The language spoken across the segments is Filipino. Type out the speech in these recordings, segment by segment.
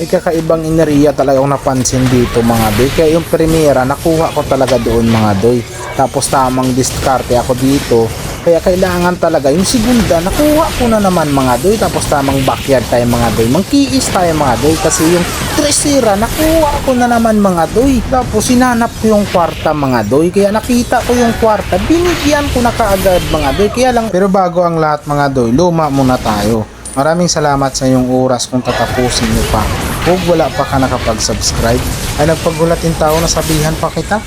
May kakaibang ineriya talagang napansin dito mga doy. Kaya yung premiera nakuha ko talaga doon mga doy. Tapos tamang diskarte ako dito. Kaya kailangan talaga yung segunda nakuha ko na naman mga doy. Tapos tamang backyard tayo mga doy. Mangkiis tayo mga doy. Kasi yung tresira nakuha ko na naman mga doy. Tapos sinanap ko yung kwarta mga doy. Kaya nakita ko yung kwarta. Binigyan ko na kaagad mga doy. Kaya lang pero bago ang lahat mga doy, luma muna tayo. Maraming salamat sa iyong oras kung tatapusin niyo pa. Kung wala pa ka nakapag-subscribe, ay nagpagulat yung tao na sabihan pa kita.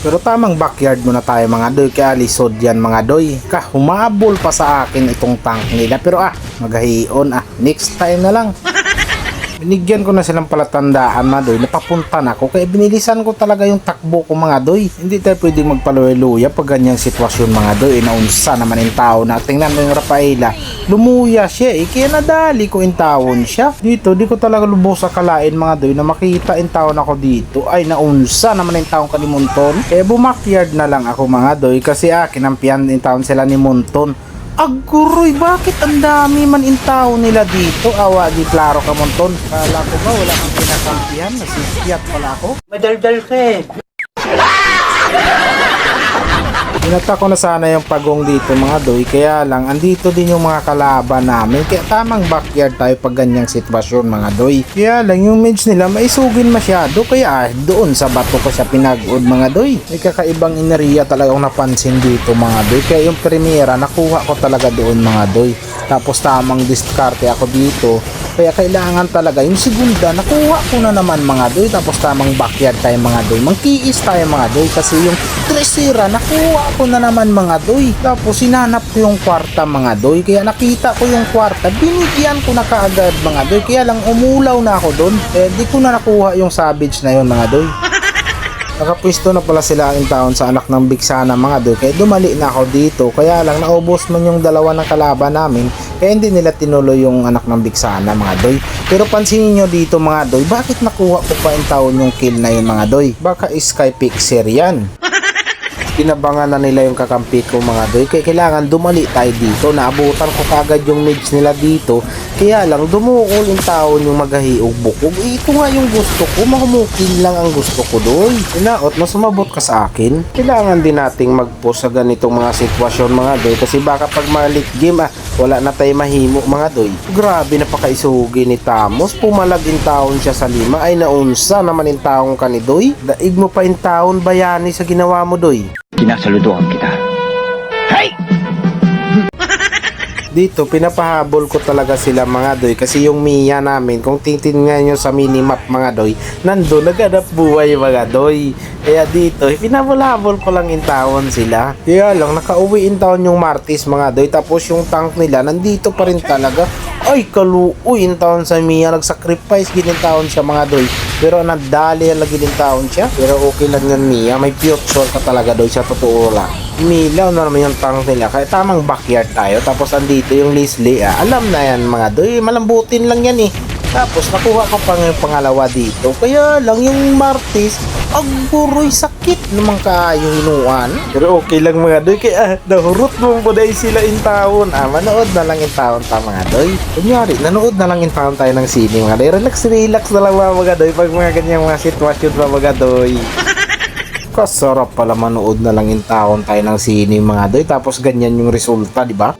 Pero tamang backyard muna tayo mga doy, kaya lisod yan mga doy. Ka, humabol pa sa akin itong tank nila. Pero ah, magahion ah, next time na lang. Binigyan ko na silang palatandaan mga doy, napapunta na ako. Kaya binilisan ko talaga yung takbo ko mga doy. Hindi tayo pwedeng magpaluya pag ganyang sitwasyon mga doy. Naunsa naman yung tao na. Tingnan mo yung Rafaela, lumuya siya eh. Kaya nadali ko yung taon siya. Dito, di ko talaga lubos akalain mga doy na makita yung taon ako dito. Ay, naunsa naman yung taong kalimunton. Kaya bumakyard na lang ako mga doy kasi ah, kinampihan yung taon sila ni Monton. Aguroy, bakit ang dami man in tao nila dito? Awa, di klaro ka monton. Kala ko ba wala kang pinakampihan? Nasisiyat pala ako. Madaldal ka eh. Pinata ko na sana yung pagong dito mga doy, kaya lang andito din yung mga kalaban namin. Kaya tamang backyard tayo pag ganyang sitwasyon mga doy. Kaya lang yung mage nila maisugin masyado, kaya ah, doon sa bato ko siya pinag-ud mga doy. May kakaibang ineriya talagang napansin dito mga doy. Kaya yung premiera nakuha ko talaga doon mga doy. Tapos tamang diskarte ako dito. Kaya kailangan talaga yung segunda nakuha ko na naman mga doy. Tapos tamang backyard tayo mga doy. Mangkiis tayo mga doy kasi yung tresira nakuha ko na naman mga doy. Tapos sinanap ko yung kwarta mga doy. Kaya nakita ko yung kwarta. Binigyan ko na kaagad mga doy. Kaya lang umulaw na ako doon. Eh di ko na nakuha yung savage na yun mga doy. Nakapwisto na pala sila ang taon sa anak ng Bigsana mga doy kaya dumali na ako dito kaya lang naubos man yung dalawa ng kalaban namin kaya hindi nila tinuloy yung anak ng Bigsana mga doy. Pero pansinin nyo dito mga doy bakit nakuha ko pa yung taon yung kill na yun mga doy? Baka Sky Pixer yan. Pinabangan na nila yung kakampi ko mga doy. Kaya kailangan dumali tayo dito. Naabutan ko kagad yung mage nila dito kaya lang dumuol yung taon yung magahiog bukog. Eh, ito nga yung gusto ko. Mahumukin lang ang gusto ko doy inaot mas sumabot ka sa akin. Kailangan din nating mag-post sa ganitong mga sitwasyon mga doy. Kasi baka pag malik game ah wala na tayo mahimo mga doy. Grabe napakaisugi ni Tamos. Pumalag yung taon siya sa lima. Ay naunsa naman yung taong kanidoy daig mo pa yung taon bayani sa ginawa mo doy. Kinasaludohan kita. Dito pinapahabol ko talaga sila mga doy. Kasi yung Mia namin kung titingnan nyo sa minimap mga doy nandun naghanap buhay mga doy. Kaya dito pinabol-habol ko lang in taon sila. Kaya lang nakauwi in taon yung Martis mga doy. Tapos yung tank nila nandito pa rin talaga. Ay kaluoy in taon sa Mia nagsacrifice ginin taon siya mga doy. Pero nadali lagi din taon siya. Pero okay lang yan Mia. May future ka talaga doy sa totoo lang Milaw na naman yung tank nila. Kaya tamang backyard tayo. Tapos andito yung Leslie ah. alam na yan mga doy malambutin lang yan eh. Tapos nakuha ko pa yung pangalawa dito. Kaya lang yung Martis ang buroy sakit naman kaayo hinuan pero okay lang mga doy kaya ah, nahurot mo po dahil sila in taon ah manood na lang in taon ta mga doy kunyari nanood na lang in taon tayo ng sine mga doy relax relax na lang mga doy pag mga ganyang mga sitwasyon mga doy Kasarap pala manood na lang in taon tayo ng sine mga doy tapos ganyan yung resulta, di ba?